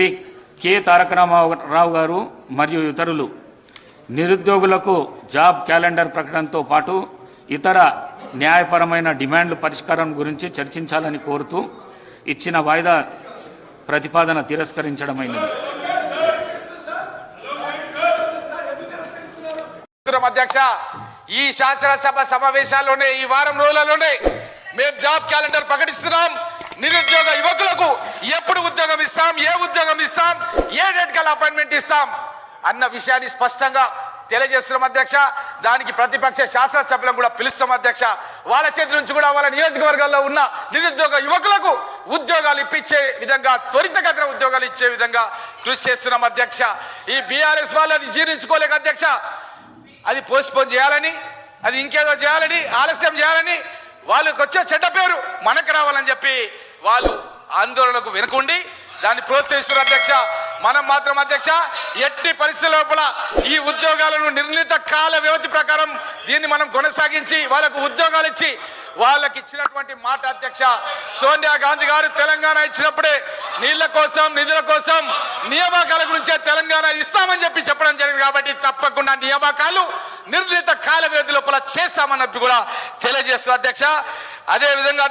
Shri K. తారక రామారావు గారు మరియు ఇతరులు నిరుద్యోగులకు జాబ్ క్యాలెండర్ ప్రకటనతో పాటు ఇతర న్యాయపరమైన డిమాండ్ల పరిష్కారం గురించి చర్చించాలని కోరుతూ ఇచ్చిన వాయిదా ప్రతిపాదన తిరస్కరించడమైనది. అధ్యక్ష ఈ శాసనసభ సమావేశాల్లోనే ఈ వారం రోజులలోనే మేము జాబ్ క్యాలెండర్ ప్రకటిస్తున్నాం. నిరుద్యోగ యువకులకు ఎప్పుడు ఉద్యోగం ఇస్తాం? ఏ ఉద్యోగం ఇస్తాం? ఏ డేట్ కల్లా అపాయింట్మెంట్ ఇస్తాం? అన్న విషయాన్ని స్పష్టంగా తెలియజేస్తున్నాం అధ్యక్ష. దానికి ప్రతిపక్ష శాసనసభ్యులను కూడా పిలుస్తాం అధ్యక్ష. వాళ్ళ చేతి నుంచి కూడా వాళ్ళ నియోజకవర్గాల్లో ఉన్న నిరుద్యోగ యువకులకు ఉద్యోగాలు ఇప్పించే విధంగా త్వరితగతిన ఉద్యోగాలు ఇచ్చే విధంగా కృషి చేస్తున్నాం అధ్యక్ష. ఈ బీఆర్ఎస్ వాళ్ళు అది జీర్ణించుకోలేక అధ్యక్ష. అది పోస్ట్పోన్ చేయాలని అది ఇంకేదో చేయాలని ఆలస్యం చేయాలని వాళ్ళకి వచ్చే చెడ్డ పేరు మనకు రావాలని చెప్పి వాళ్ళు ఆందోళనకు వెనుకుండి దాన్ని ప్రోత్సహిస్తున్నారు అధ్యక్ష. మనం మాత్రం అధ్యక్ష ఎట్టి పరిస్థితుల లోపల ఈ ఉద్యోగాలను నిర్ణీత కాల వ్యవధి ప్రకారం దీన్ని మనం కొనసాగించి వాళ్ళకు ఉద్యోగాలు ఇచ్చి వాళ్ళకి ఇచ్చినటువంటి మాట అధ్యక్ష. సోనియా గాంధీ గారు తెలంగాణ ఇచ్చినప్పుడే నీళ్ళ కోసం నిధుల కోసం నియామకాల గురించే తెలంగాణ ఇస్తామని చెప్పి చెప్పడం జరిగింది కాబట్టి తప్పకుండా నియామకాలు నిర్ణీత కాల వ్యవధి లోపల చేస్తామన్నట్టు కూడా తెలియజేస్తున్నారు అధ్యక్ష. అదే విధంగా